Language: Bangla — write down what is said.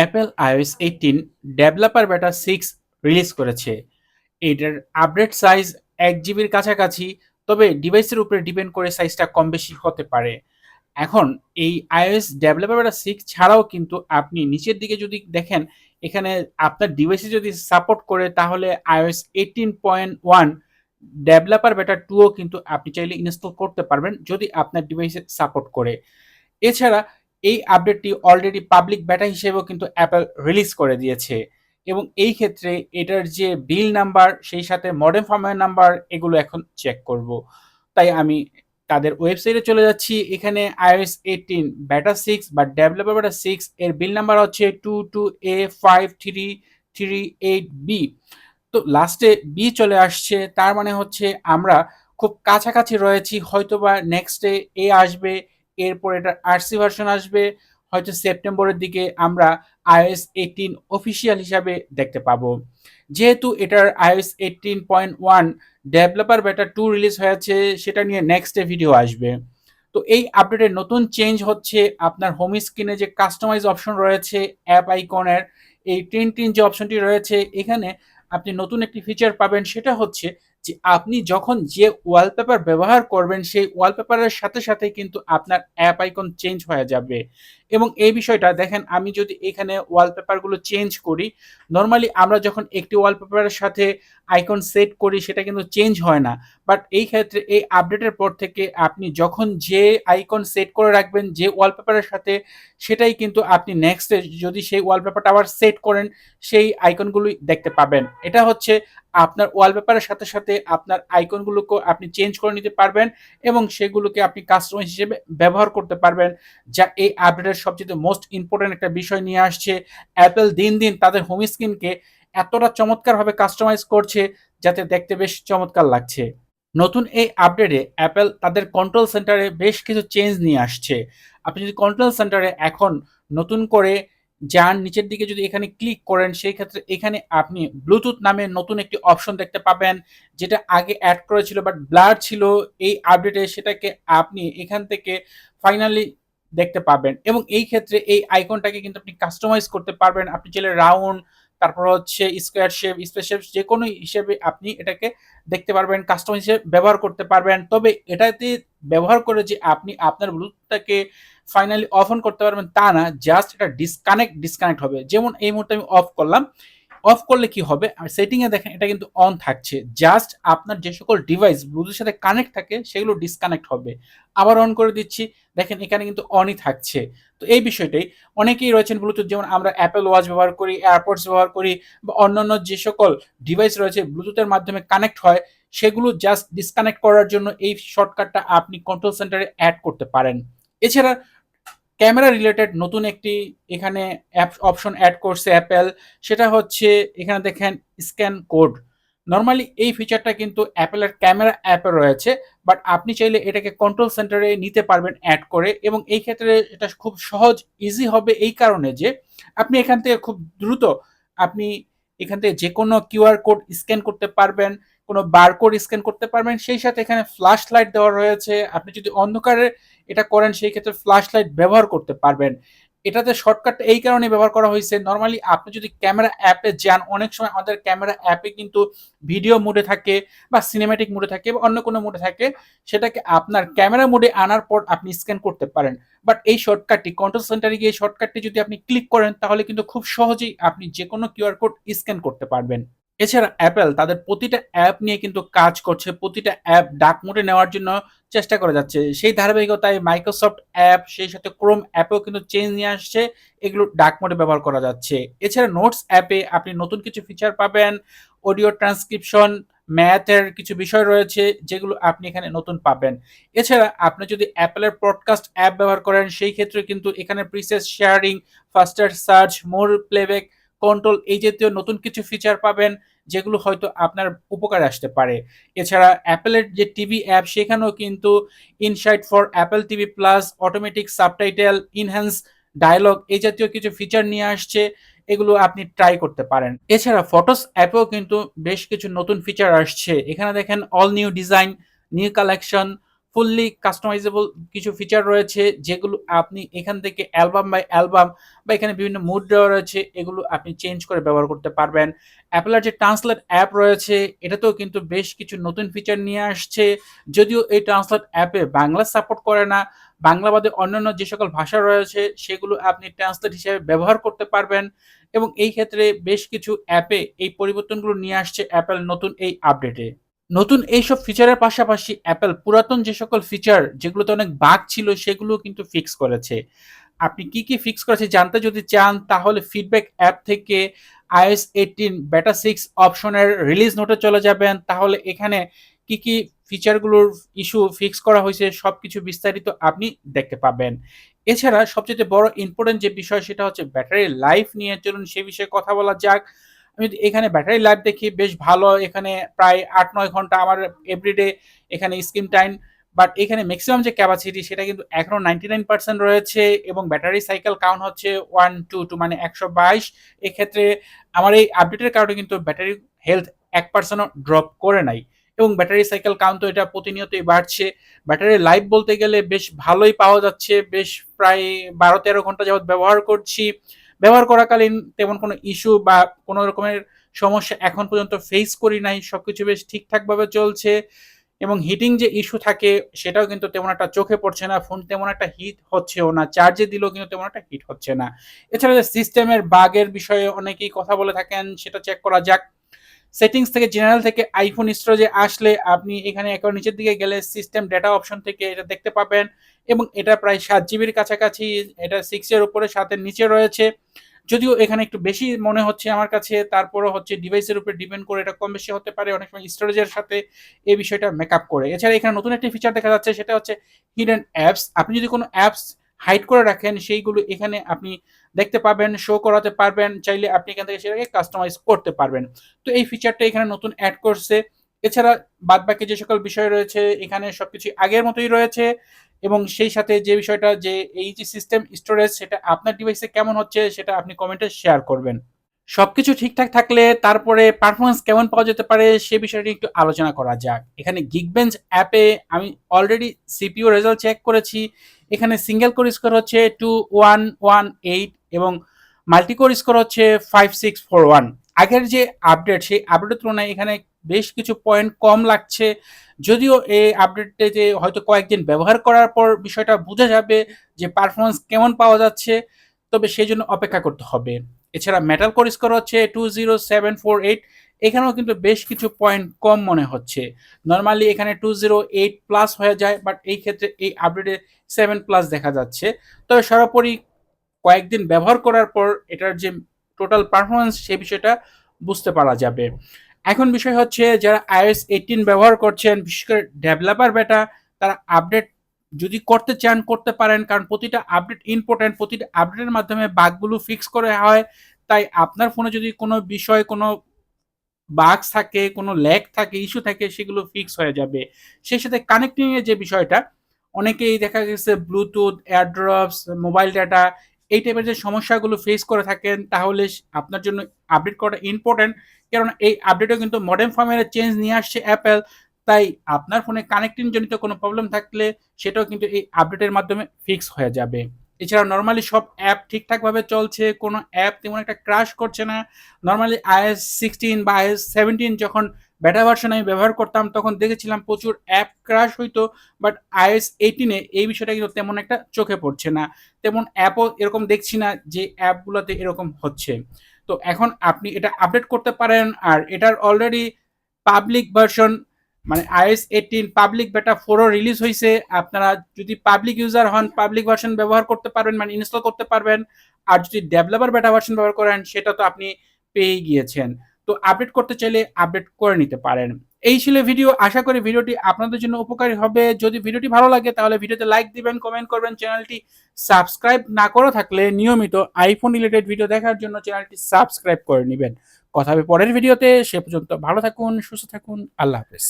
Apple iOS eighteen developer beta six release করেছে। এটার আপডেট সাইজ এক জিবির কাছাকাছি, তবে ডিভাইসের উপরে ডিপেন্ড করে সাইজটা কম বেশি হতে পারে। এখন এই আইওএস ডেভেলপার বেটা সিক্স ছাড়াও কিন্তু আপনি নিচের দিকে যদি দেখেন, এখানে আপনার ডিভাইসে যদি সাপোর্ট করে, তাহলে iOS eighteen point one developer beta টুও কিন্তু আপনি চাইলে ইনস্টল করতে পারবেন, যদি আপনার ডিভাইসে সাপোর্ট করে। এছাড়া এই আপডেটটি অলরেডি পাবলিক বেটা হিসেবেও কিন্তু অ্যাপেল রিলিজ করে দিয়েছে। এবং এই ক্ষেত্রে এটার যে বিল নাম্বার সেই সাথে মডেম ফার্মের নাম্বার এগুলো এখন চেক করব। তাই আমি তাদের ওয়েবসাইটে চলে যাচ্ছি। এখানে আইওএস এইটিন বেটা সিক্স বা ডেভেলপার বেটা সিক্স এর বিল নাম্বার হচ্ছে two two A five three three eight B তো লাস্টে বি চলে আসছে। তার মানে হচ্ছে আমরা খুব কাছাকাছি রয়েছি। হয়তোবা নেক্সটে এ আসবে। এরপর এটা আরসি ভার্সন আসবে। হয়তো সেপ্টেম্বরের দিকে আমরা আইওএস এইটিন অফিসিয়াল হিসাবে দেখতে পাবো। যেহেতু এটার iOS eighteen point one developer beta two release হয়েছে, সেটা নিয়ে নেক্সট ভিডিও আসবে। তো এই আপডেটের নতুন চেঞ্জ হচ্ছে। আপনার হোম স্ক্রিনে যে কাস্টমাইজ অপশন রয়েছে অ্যাপ আইকনের এই টিন টিন যে অপশনটি রয়েছে, এখানে আপনি নতুন একটি ফিচার পাবেন, সেটা হচ্ছে যে আপনি যখন যে ওয়ালপেপার ব্যবহার করবেন, সেই ওয়ালপেপারের সাথে সাথে কিন্তু আপনার অ্যাপ আইকন চেঞ্জ হয়ে যাবে। এবং এই বিষয়টা দেখেন, আমি যদি এখানে ওয়ালপেপারগুলো চেঞ্জ করি নর্মালি আমরা যখন একটি ওয়ালপেপারের সাথে আইকন সেট করি, সেটা কিন্তু চেঞ্জ হয় না। বাট এই ক্ষেত্রে, এই আপডেটের পর থেকে আপনি যখন যে আইকন সেট করে রাখবেন, যে ওয়ালপেপারের সাথে, সেটাই কিন্তু আপনি নেক্সটে যদি সেই ওয়ালপেপারটা আবার সেট করেন, সেই আইকনগুলোই দেখতে পাবেন। এটা হচ্ছে আপনার ওয়ালপেপারের সাথে সাথে আপনার আইকনগুলোকে আপনি চেঞ্জ করে নিতে পারবেন এবং সেগুলোকে আপনি কাস্টমাইজ হিসেবে ব্যবহার করতে পারবেন, যা এই আপডেটের সবচেয়ে মোস্ট ইম্পর্টেন্ট একটা বিষয় নিয়ে আসছে। অ্যাপেল দিন দিন তাদের হোম স্ক্রিনকে এতটা চমৎকারভাবে কাস্টমাইজ করছে, যাতে দেখতে বেশ চমৎকার লাগছে। নতুন এই আপডেটে অ্যাপেল তাদের কন্ট্রোল সেন্টারে বেশ কিছু চেঞ্জ নিয়ে আসছে। আপনি যদি কন্ট্রোল সেন্টারে এখন নতুন করে যান, নিচের দিকে যদি এখানে ক্লিক করেন, সেই ক্ষেত্রে এখানে আপনি ব্লুটুথ নামে নতুন একটি অপশন দেখতে পাবেন, যেটা আগে অ্যাড করেছিল বাট ব্লার ছিল। এই আপডেটে সেটাকে আপনি এখান থেকে ফাইনালি দেখতে পাবেন। এবং এই ক্ষেত্রে এই আইকনটাকে কিন্তু আপনি কাস্টমাইজ করতে পারবেন। আপনি চাইলে রাউন্ড তারপর হচ্ছে স্কোয়ার শেপ স্পেস শেপ যে কোনো হিসেবে আপনি এটাকে দেখতে পারবেন কাস্টমাইজ হিসেবে ব্যবহার করতে পারবেন। তবে এটাতে ব্যবহার করে যে আপনি আপনার ব্লুটুথটাকে ফাইনালি অফ অন করতে পারবেন তা না জাস্ট এটা ডিসকানেক্ট ডিসকানেক্ট হবে। যেমন এই মুহূর্তে আমি অফ করলাম অফ করলে কি হবে? আর সেটিংয়ে দেখেন, এটা কিন্তু অন থাকছে। জাস্ট আপনার যে সকল ডিভাইস ব্লুটুথের সাথে কানেক্ট থাকে, সেগুলো ডিসকানেক্ট হবে। আবার অন করে দিচ্ছি। দেখেন, এখানে কিন্তু অনই থাকছে। তো এই বিষয়টাই, অনেকেই রয়েছেন ব্লুটুথ যেমন আমরা অ্যাপেল ওয়াচ ব্যবহার করি এয়ারপোর্টস ব্যবহার করি, বা অন্যান্য যে সকল ডিভাইস রয়েছে ব্লুটুথের মাধ্যমে কানেক্ট হয়, সেগুলো জাস্ট ডিসকানেক্ট করার জন্য এই শর্টকাটটা আপনি কন্ট্রোল সেন্টারে অ্যাড করতে পারেন। এছাড়া ক্যামেরা রিলেটেড নতুন একটি এখানে অ্যাপ অপশন অ্যাড করছে অ্যাপেল সেটা হচ্ছে এখানে দেখেন স্ক্যান কোড নর্মালি এই ফিচারটা কিন্তু অ্যাপেলের ক্যামেরা অ্যাপে রয়েছে বাট আপনি চাইলে এটাকে কন্ট্রোল সেন্টারে নিতে পারবেন অ্যাড করে, এবং এই ক্ষেত্রে এটা খুব সহজ ইজি হবে এই কারণে যে আপনি এখান থেকে খুব দ্রুত আপনি এখান থেকে যে কোনো কিউআর কোড স্ক্যান করতে পারবেন কোনো বারকোড স্ক্যান করতে পারবেন, সেই সাথে এখানে ফ্ল্যাশ লাইট দেওয়া রয়েছে। আপনি যদি অন্ধকারে এটা করেন, সেই ক্ষেত্রে ফ্ল্যাশ লাইট ব্যবহার করতে পারবেন। এটাতে শর্টকাটটা এই কারণে ব্যবহার করা হয়েছে। নর্মালি আপনি যদি ক্যামেরা অ্যাপে যান, অনেক সময় আমাদের ক্যামেরা অ্যাপে কিন্তু ভিডিও মোডে থাকে বা সিনেমেটিক মোডে থাকে বা অন্য কোনো মোডে থাকে, সেটাকে আপনার ক্যামেরা মোডে আনার পর আপনি স্ক্যান করতে পারেন। বাট এই শর্টকাটটি কন্ট্রোল সেন্টারে গিয়ে শর্টকাটটি যদি আপনি ক্লিক করেন, তাহলে কিন্তু খুব সহজেই আপনি যে কোনো কিউআর কোড স্ক্যান করতে পারবেন। এছাড়া অ্যাপেল তাদের প্রতিটা অ্যাপ নিয়ে কিন্তু কাজ করছে, প্রতিটা অ্যাপ ডাক মোডে নেওয়ার জন্য চেষ্টা করে যাচ্ছে। সেই ধারাবাহিকতায় মাইক্রোসফট অ্যাপ সেই সাথে ক্রোম অ্যাপেও কিন্তু চেঞ্জ নিয়ে আসছে, এগুলো ডাক মোডে ব্যবহার করা যাচ্ছে। এছাড়া নোটস অ্যাপে আপনি নতুন কিছু ফিচার পাবেন অডিও ট্রান্সক্রিপশন ম্যাথের কিছু বিষয় রয়েছে, যেগুলো আপনি এখানে নতুন পাবেন। এছাড়া আপনি যদি অ্যাপেলের পডকাস্ট অ্যাপ ব্যবহার করেন, সেই ক্ষেত্রে কিন্তু এখানে precise sharing faster search more playback control এই জাতীয় নতুন কিছু ফিচার পাবেন, যেগুলো হয়তো আপনার উপকারে আসতে পারে। এছাড়া অ্যাপেলের যে টিভি অ্যাপ সেখানেও কিন্তু insight for Apple TV plus automatic subtitle enhance dialogue এই জাতীয় কিছু ফিচার নিয়ে আসছে, এগুলো আপনি ট্রাই করতে পারেন। এছাড়া ফটোস অ্যাপেও কিন্তু বেশ কিছু নতুন ফিচার আসছে। এখানে দেখেন all new design new collection fully customisable কিছু ফিচার রয়েছে, যেগুলো আপনি এখান থেকে অ্যালবাম বাই অ্যালবাম বা এখানে বিভিন্ন মুড দেওয়া রয়েছে, এগুলো আপনি চেঞ্জ করে ব্যবহার করতে পারবেন। অ্যাপেলের যে ট্রান্সলেট অ্যাপ রয়েছে, এটাতেও কিন্তু বেশ কিছু নতুন ফিচার নিয়ে আসছে। যদিও এই ট্রান্সলেট অ্যাপে বাংলা সাপোর্ট করে না, বাংলা বাদে অন্যান্য যে সকল ভাষা রয়েছে, সেগুলো আপনি ট্রান্সলেট হিসেবে ব্যবহার করতে পারবেন এবং এই ক্ষেত্রে বেশ কিছু অ্যাপে এই পরিবর্তনগুলো নিয়ে আসছে অ্যাপেল নতুন এই আপডেটে নতুন এইসব ফিচারের পাশাপাশি অ্যাপেল পুরাতন যে সকল ফিচার যেগুলোতে অনেক বাগ ছিল সেগুলো কিন্তু ফিক্স করেছে। আপনি কি কি ফিক্স করেছে জানতে যদি চান, তাহলে ফিডব্যাক অ্যাপ থেকে আইএস এইটিন বেটা সিক্স অপশনের রিলিজ নোটে চলে যাবেন। তাহলে এখানে কি কি ফিচারগুলোর ইস্যু ফিক্স করা হয়েছে সব কিছু বিস্তারিত আপনি দেখতে পাবেন। এছাড়া সবচেয়ে বড় ইম্পর্টেন্ট যে বিষয়, সেটা হচ্ছে ব্যাটারি লাইফ নিয়ে চলুন, সে বিষয়ে কথা বলা যাক। আমি এখানে ব্যাটারি লাইফ দেখি, বেশ ভালো। এখানে প্রায় আট নয় ঘণ্টা আমার এভরিডে এখানে স্ক্রিন টাইম বাট এখানে ম্যাক্সিমাম যে ক্যাপাসিটি সেটা কিন্তু এখনও নাইনটি নাইন পার্সেন্ট রয়েছে এবং ব্যাটারি সাইকেল কাউন্ট হচ্ছে ওয়ান টু টু মানে একশো বাইশ। এক্ষেত্রে আমার এই আপডেটের কারণে কিন্তু ব্যাটারি হেলথ এক পার্সেন্টও ড্রপ করে নাই। এবং ব্যাটারি সাইকেল কাউন্ট তো এটা প্রতিনিয়তই বাড়ছে। ব্যাটারি লাইফ বলতে গেলে বেশ ভালোই পাওয়া যাচ্ছে। বেশ প্রায় বারো তেরো ঘণ্টা যাবৎ ব্যবহার করছি। ব্যবহার করাকালীন তেমন কোনো ইস্যু বা কোনো রকমের সমস্যা এখন পর্যন্ত ফেস করি নাই সব কিছু বেশ ঠিকঠাকভাবে চলছে এবং হিটিং যে ইস্যু থাকে সেটাও কিন্তু তেমন একটা চোখে পড়ছে না ফোন তেমন একটা হিট হচ্ছেও না চার্জে দিলেও কিন্তু তেমন একটা হিট হচ্ছে না। এছাড়া যে সিস্টেমের বাগের বিষয়ে অনেকেই কথা বলে থাকেন, সেটা চেক করা যাক। সেটিংস থেকে জেনারেল থেকে আইফোন স্টোরেজে আসলে আপনি এখানে একবার নিচের দিকে গেলে সিস্টেম ডেটা অপশন থেকে এটা দেখতে পাবেন এবং এটা প্রায় সাত জিবির কাছাকাছি, এটা সিক্সের উপরে, সাতের নিচে রয়েছে। যদিও এখানে একটু বেশি মনে হচ্ছে আমার কাছে, তারপরও হচ্ছে ডিভাইসের উপরে ডিপেন্ড করে এটা কম বেশি হতে পারে, অনেক সময় স্টোরেজের সাথে এই বিষয়টা মেকআপ করে। এছাড়া এখানে নতুন একটি ফিচার দেখা যাচ্ছে, সেটা হচ্ছে হিডেন অ্যাপস আপনি যদি কোনো অ্যাপস হাইড করে রাখেন, সেইগুলো এখানে আপনি দেখতে পাবেন শো করাতে পারবেন, চাইলে আপনি এখান থেকে সেটাকে কাস্টমাইজ করতে পারবেন। তো এই ফিচারটা এখানে নতুন অ্যাড করছে। এছাড়া বাদ বাকি যে সকল বিষয় রয়েছে, এখানে সবকিছু আগের মতোই রয়েছে এবং সেই সাথে যে বিষয়টা যে এই যে সিস্টেম স্টোরেজ সেটা আপনার ডিভাইসে কেমন হচ্ছে, সেটা আপনি কমেন্টে শেয়ার করবেন। সবকিছু ঠিকঠাক থাকলে তারপরে পারফরমেন্স কেমন পাওয়া যেতে পারে, সে বিষয়টি একটু আলোচনা করা যাক। এখানে গিগবেঞ্চ অ্যাপে আমি অলরেডি সিপিও রেজাল্ট চেক করেছি। এখানে সিঙ্গেল কোর স্কোর হচ্ছে টু ওয়ান ওয়ান এইট এবং মাল্টি কোর স্কোর হচ্ছে ফাইভ সিক্স ফোর ওয়ান আগের যে আপডেট সেই আপডেটের তুলনায় এখানে বেশ কিছু পয়েন্ট কম লাগছে। যদিও এই আপডেটে যে হয়তো কয়েকদিন ব্যবহার করার পর বিষয়টা বোঝা যাবে যে পারফরমেন্স কেমন পাওয়া যাচ্ছে, তবে সেই জন্য অপেক্ষা করতে হবে। এছাড়া মেটাল কোর স্কোর হচ্ছে two zero seven four eight এখানেও কিন্তু বেশ কিছু পয়েন্ট কম মনে হচ্ছে। নর্মালি এখানে টু জিরো এইট প্লাস হয়ে যায় বাট এই ক্ষেত্রে এই আপডেটে সেভেন প্লাস দেখা যাচ্ছে। তবে সর্বোপরি কয়েকদিন ব্যবহার করার পর এটার যে টোটাল পারফরমেন্স সে বিষয়টা বুঝতে পারা যাবে। এখন বিষয় হচ্ছে যারা আইএস এইটিন ব্যবহার করছেন, বিশেষ করে ডেভেলপার বেটা তারা আপডেট যদি করতে চান, করতে পারেন। কারণ প্রতিটা আপডেট ইম্পর্টেন্ট প্রতিটা আপডেটের মাধ্যমে বাগগুলো ফিক্স করে হয়। তাই আপনার ফোনে যদি কোনো বিষয়, কোনো বাগস থাকে, কোনো ল্যাগ থাকে ইস্যু থাকে, সেগুলো ফিক্স হয়ে যাবে। সেই সাথে কানেক্টিংয়ের যে বিষয়টা, অনেকেই দেখা গেছে ব্লুটুথ এয়ারড্রপস মোবাইল ডাটা এই টাইপের যে সমস্যাগুলো ফেস করে থাকেন, তাহলে আপনার জন্য আপডেট করাটা ইম্পর্টেন্ট কারণ এই আপডেটও কিন্তু মডার্ন ফর্মের চেঞ্জ নিয়ে আসছে অ্যাপেল তাই আপনার ফোনে কানেক্টিং জনিত কোনো প্রবলেম থাকলে সেটাও কিন্তু এই আপডেটের মাধ্যমে ফিক্স হয়ে যাবে। এছাড়া নর্মালি সব অ্যাপ ঠিকঠাকভাবে চলছে, কোনো অ্যাপ তেমন একটা ক্রাশ করছে না। নর্মালি আইএস সিক্সটিন বা আইএস সেভেন্টিন যখন বেটা ভার্সন আমি ব্যবহার করতাম, তখন দেখেছিলাম প্রচুর অ্যাপ ক্রাশ হইতো বাট আইএস এইটিনে এই বিষয়টা কিন্তু তেমন একটা চোখে পড়ছে না। তেমন অ্যাপও এরকম দেখছি না যে অ্যাপগুলোতে এরকম হচ্ছে। তো এখন আপনি এটা আপডেট করতে পারেন, আর এটার অলরেডি পাবলিক ভার্সন মানে আইএস এইটিন পাবলিক বেটা ফোরও রিলিজ হয়েছে আপনারা যদি পাবলিক ইউজার হন পাবলিক ভার্সন ব্যবহার করতে পারবেন মানে ইনস্টল করতে পারবেন। আর যদি ডেভেলপার বেটা ভার্সন ব্যবহার করেন, সেটা তো আপনি পেয়ে গিয়েছেন। তো আপডেট করতে চাইলে আপডেট করে নিতে পারেন। এই ছিল ভিডিও আশা করি ভিডিওটি আপনাদের জন্য উপকারী হবে। যদি ভিডিওটি ভালো লাগে, তাহলে ভিডিওতে লাইক দিবেন কমেন্ট করবেন চ্যানেলটি সাবস্ক্রাইব না করে থাকলে নিয়মিত আইফোন রিলেটেড ভিডিও দেখার জন্য চ্যানেলটি সাবস্ক্রাইব করে নেবেন। কথা হবে পরের ভিডিওতে সে পর্যন্ত ভালো থাকুন, সুস্থ থাকুন, আল্লাহ হাফেজ।